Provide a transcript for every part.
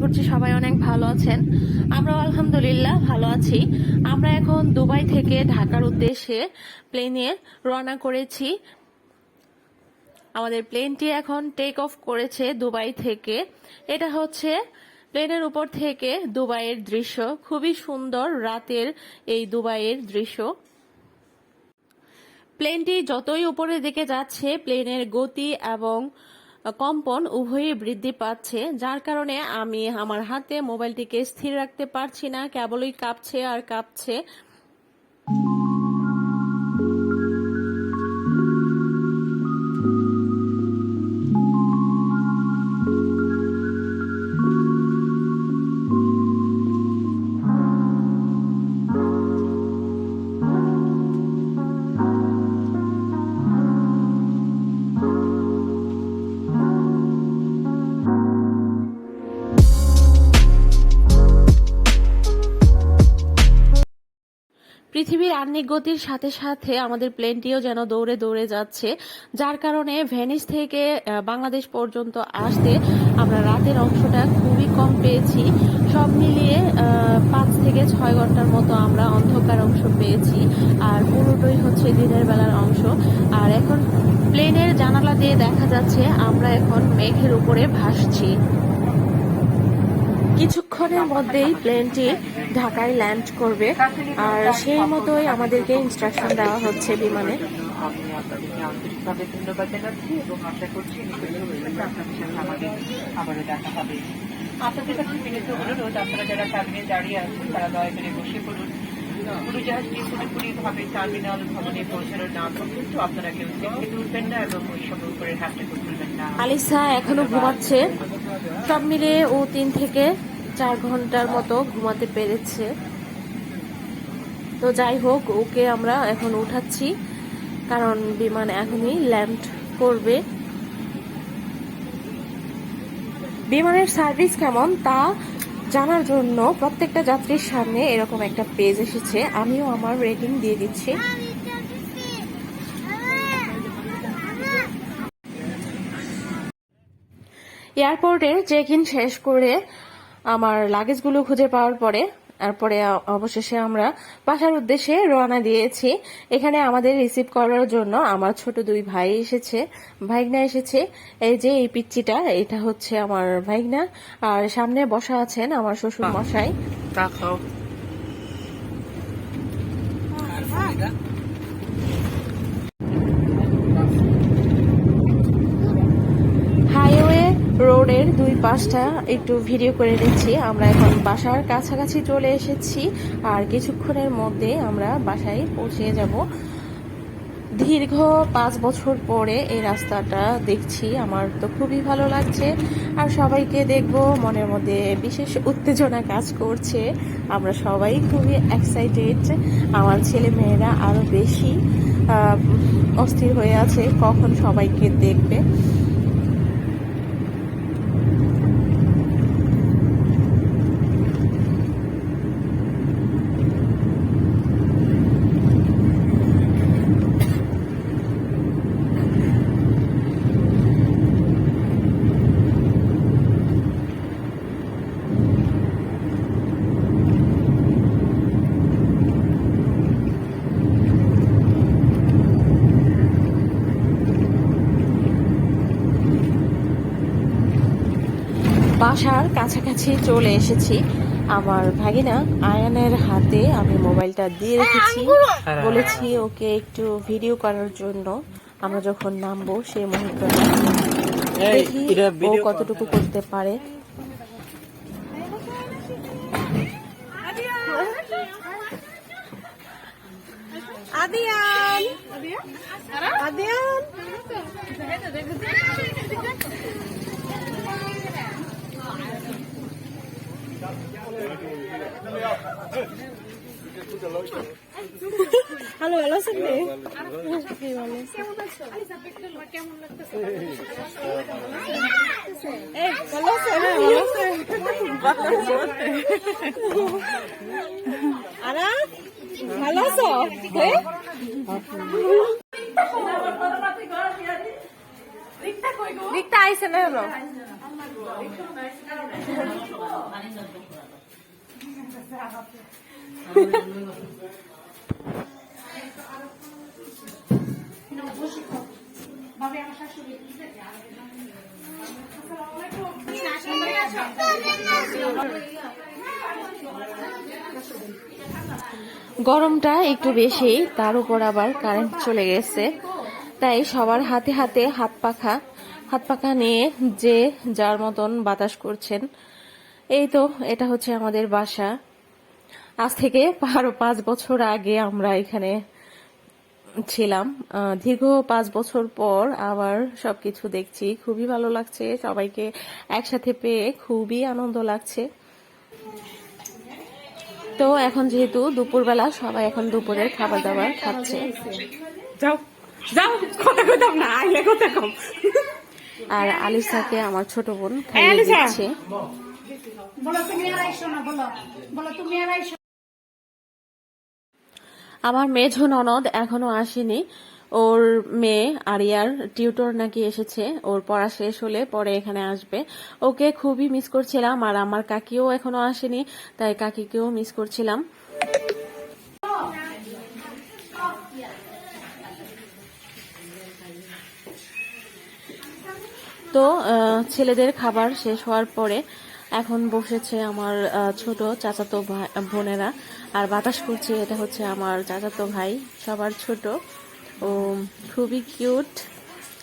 করছি সবাই অনেক ভালো আছেন। আমরাও আলহামদুলিল্লাহ ভালো আছি। আমরা এখন দুবাই থেকে ঢাকার উদ্দেশ্যে প্লেনে রওনা করেছি। আমাদের প্লেনটি এখন টেক অফ করেছে দুবাই থেকে। এটা হচ্ছে প্লেনের উপর থেকে দুবাইয়ের দৃশ্য। খুবই সুন্দর রাতের এই দুবাইয়ের দৃশ্য। প্লেনটি যতই উপরের দিকে যাচ্ছে প্লেনের গতি এবং কম্পন উভয়ই বৃদ্ধি পাচ্ছে, যার কারণে আমি আমার হাতে মোবাইলটিকে স্থির রাখতে পারছি না। কেবলই কাঁপছে আর কাঁপছে। পৃথিবীর আহ্নিক গতির সাথে সাথে আমাদের প্লেনটিও যেন দৌড়ে দৌড়ে যাচ্ছে, যার কারণে ভেনিস থেকে বাংলাদেশ পর্যন্ত আসতে আমরা রাতের অংশটা খুবই কম পেয়েছি। সব মিলিয়ে পাঁচ থেকে ছয় ঘণ্টার মতো আমরা অন্ধকার অংশ পেয়েছি, আর পুরোটাই হচ্ছে দিনের বেলার অংশ। আর এখন প্লেনের জানালা দিয়ে দেখা যাচ্ছে, আমরা এখন মেঘের উপরে ভাসছি। কিছুক্ষণের মধ্যেই প্লেনটি ঢাকায় ল্যান্ড করবে। আর সেই মতোই আমাদেরকে ইনস্ট্রাকশন দেওয়া হচ্ছে বিমানে। আমি আন্তরিকভাবে ধন্যবাদ জানাচ্ছি এবং আশা করছি আপনাদের সাথে আমাদের আবারও দেখা হবে আপনাদের কাছে বিনীত অনুরোধ আপনারা যারা টার্মিনাল দাঁড়িয়ে আছেন তারা দয়া করে বসে পড়ুন উড়োজাহাজটি পুরোপুরিভাবে টার্মিনাল ভবনে পৌঁছানোর না পর্যন্ত আপনারা কেউ সিটকে তুলবেন না এবং ওই সময় উপরের হাতটাকে তুলবেন না আলিসা এখনও ঘুমাচ্ছে। সব মিলিয়ে ও তিন থেকে চার ঘণ্টার মতো ঘুমাতে পেরেছে। তো যাই হোক, ওকে আমরা এখন উঠাচ্ছি, কারণ বিমান এখনই ল্যান্ড করবে। বিমানের সার্ভিস কেমন তা জানার জন্য প্রত্যেকটা যাত্রীর সামনে এরকম একটা পেজ এসেছে। আমিও আমার রেটিং দিয়ে দিচ্ছি। এয়ারপোর্টের চেক ইন শেষ করে আমার লাগেজগুলো খুঁজে পাওয়ার পরে তারপরে অবশেষে আমরা বাসার উদ্দেশ্যে রওনা দিয়েছি। এখানে আমাদের রিসিভ করার জন্য আমার ছোট দুই ভাই এসেছে ভাইগনা এসেছে। এই যে এই পিচ্চিটা এটা হচ্ছে আমার ভাইগনা। আর সামনে বসা আছেন আমার শ্বশুর মশাই তা খাও। রোডের দুই পাশটা একটু ভিডিও করে নিচ্ছি। আমরা এখন বাসার কাছাকাছি চলে এসেছি আর কিছুক্ষণের মধ্যে আমরা বাসায় পৌঁছে যাব। দীর্ঘ পাঁচ বছর পরে এই রাস্তাটা দেখছি। আমার তো খুবই ভালো লাগছে আর সবাইকে দেখব, মনের মধ্যে বিশেষ উত্তেজনা কাজ করছে। আমরা সবাই খুবই এক্সাইটেড আমার ছেলে মেয়েরা আরও বেশি অস্থির হয়ে আছে। কখন সবাইকে দেখবে? বাসার কাছাকাছি চলে এসেছি। আমার ভাগিনা আয়ানের হাতে আমি মোবাইলটা দিয়ে রেখেছি। বলেছি ওকে একটু ভিডিও করার জন্য। আমরা যখন নামবো সেই মুহূর্তটা দেখি ও কতটুকু করতে পারে। আদিয়ান। আদিয়ান হ্যালো ভালো আছেন রে এই ভালো আছে হ্যাঁ ভালো আছে আরা ভালো আছো? রিক্তা আইসে না হলো গরমটা একটু বেশি, তার উপর আবার কারেন্ট চলে গেছে। তাই সবার হাতে হাতে হাত পাখা হাত পাখা নিয়ে যে যার মতন বাতাস করছেন, এই তো এটা হচ্ছে আমাদের বাসা। আজ থেকে আরও পাঁচ বছর আগে আমরা এখানে ছিলাম। দীর্ঘ পাঁচ বছর পর আবার সবকিছু দেখছি। খুবই ভালো লাগছে। সবাইকে একসাথে পেয়ে খুবই আনন্দ লাগছে। তো এখন যেহেতু দুপুরবেলা সবাই এখন দুপুরের খাবার দাবার খাচ্ছে। যাও যাও কথা কইতাম না আইলে কথা কম। আর আলিসাকে আমার ছোট বোন খাইয়ে। দিচ্ছে। আমার মেঝো ননদ এখনও আসেনি। ওর মেয়ে আরিয়ার টিউটর নাকি এসেছে। ওর পড়া শেষ হলে পরে এখানে আসবে। ওকে খুবই মিস করছিলাম আর আমার কাকিও এখনও আসেনি, তাই কাকিকেও মিস করছিলাম। তো ছেলেদের খাবার শেষ হওয়ার পরে এখন বসেছে আমার ছোট চাচাতো ভাই- বোনেরা। আর বাতাস করছে, এটা হচ্ছে আমার চাচাতো ভাই, সবার ছোট। ও খুবই কিউট,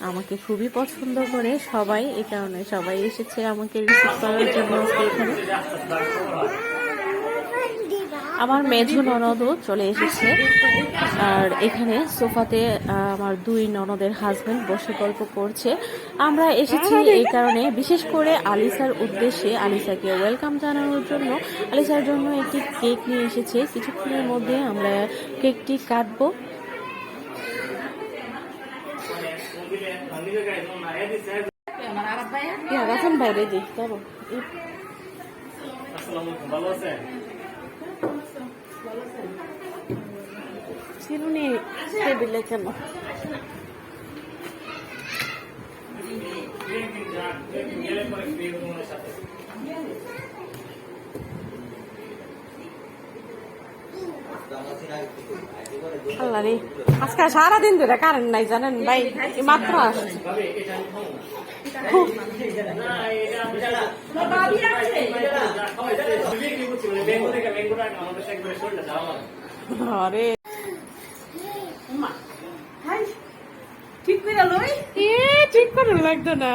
আমাকে খুবই পছন্দ করে সবাই, এই কারণে সবাই এসেছে আমাকে রিসিভ করার জন্য এখানে। আমার মেঝো ননদও চলে এসেছে। আর এখানে সোফাতে আমার দুই ননদের হাজবেন্ড বসে গল্প করছে। আমরা এসেছি এই কারণে। বিশেষ করে আলিসার উদ্দেশ্যে আলিসাকে ওয়েলকাম জানানোর জন্য। আলিসার জন্য একটি কেক নিয়ে এসেছে। কিছুক্ষণের মধ্যে আমরা কেকটি কাটবো। রাখেন বাইরে দিই যাব। ভালো আছেন? চিরুনি টেবিলে কেন? আল্লাহ আজকে সারাদিন ধরে কারেন্ট নাই জানেন ভাই মাত্র আসছে। আরে। ঠিক করে লই এ ঠিক করে লাগতো না।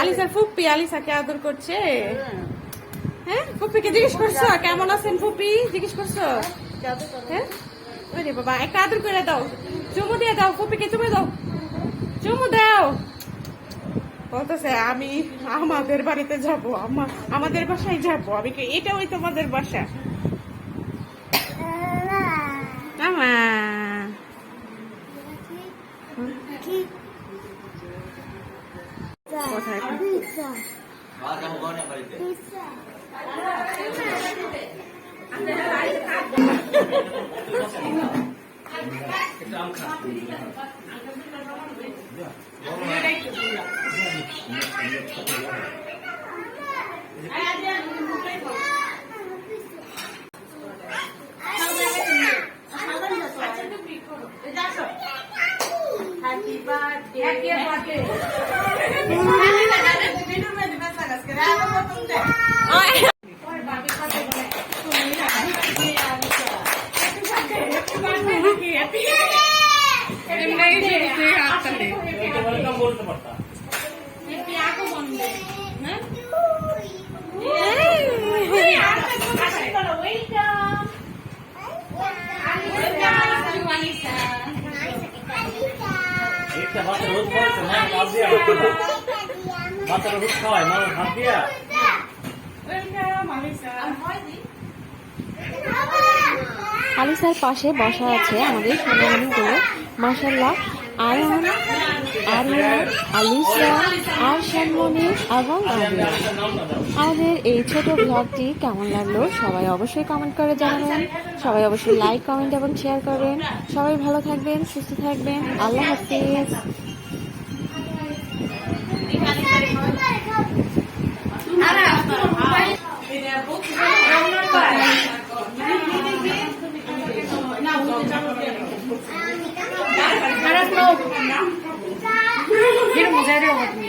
আলিসার ফুপ্পি আলিসাকে আদর করছে। হ্যাঁ। ফুপ্পিকে জিজ্ঞেস করছ? কেমন আছেন ফুপ্পি জিজ্ঞেস করছ? হ্যাঁ? ওরে বাবা একটা আদর করে দাও। চুমু দিয়ে দাও ফুপিকে চুমু দাও। চুমু দাও। বলতেছে আমি আমাদের বাড়িতে যাব আমাদের বাসায় যাব। আমি কি এটা ওই তোমাদের বাসা? আমা। ওয়েলকাম হাত দিয়া খাওয়ায় মানুষ হাত দিয়া। আলিসার পাশে বসা আছে আমাদের সোনামণিগুলো মাসাল্লাহ আয়ান আরিয়া আলিসা আর শানমণি এবং আরিয়া আমাদের এই ছোট ব্লগটি কেমন লাগল সবাই অবশ্যই কমেন্ট করে জানাবেন। সবাই অবশ্যই লাইক কমেন্ট এবং শেয়ার করবেন। সবাই ভালো থাকবেন সুস্থ থাকবেন। আল্লাহ হাফিজ। എല്ലാവരും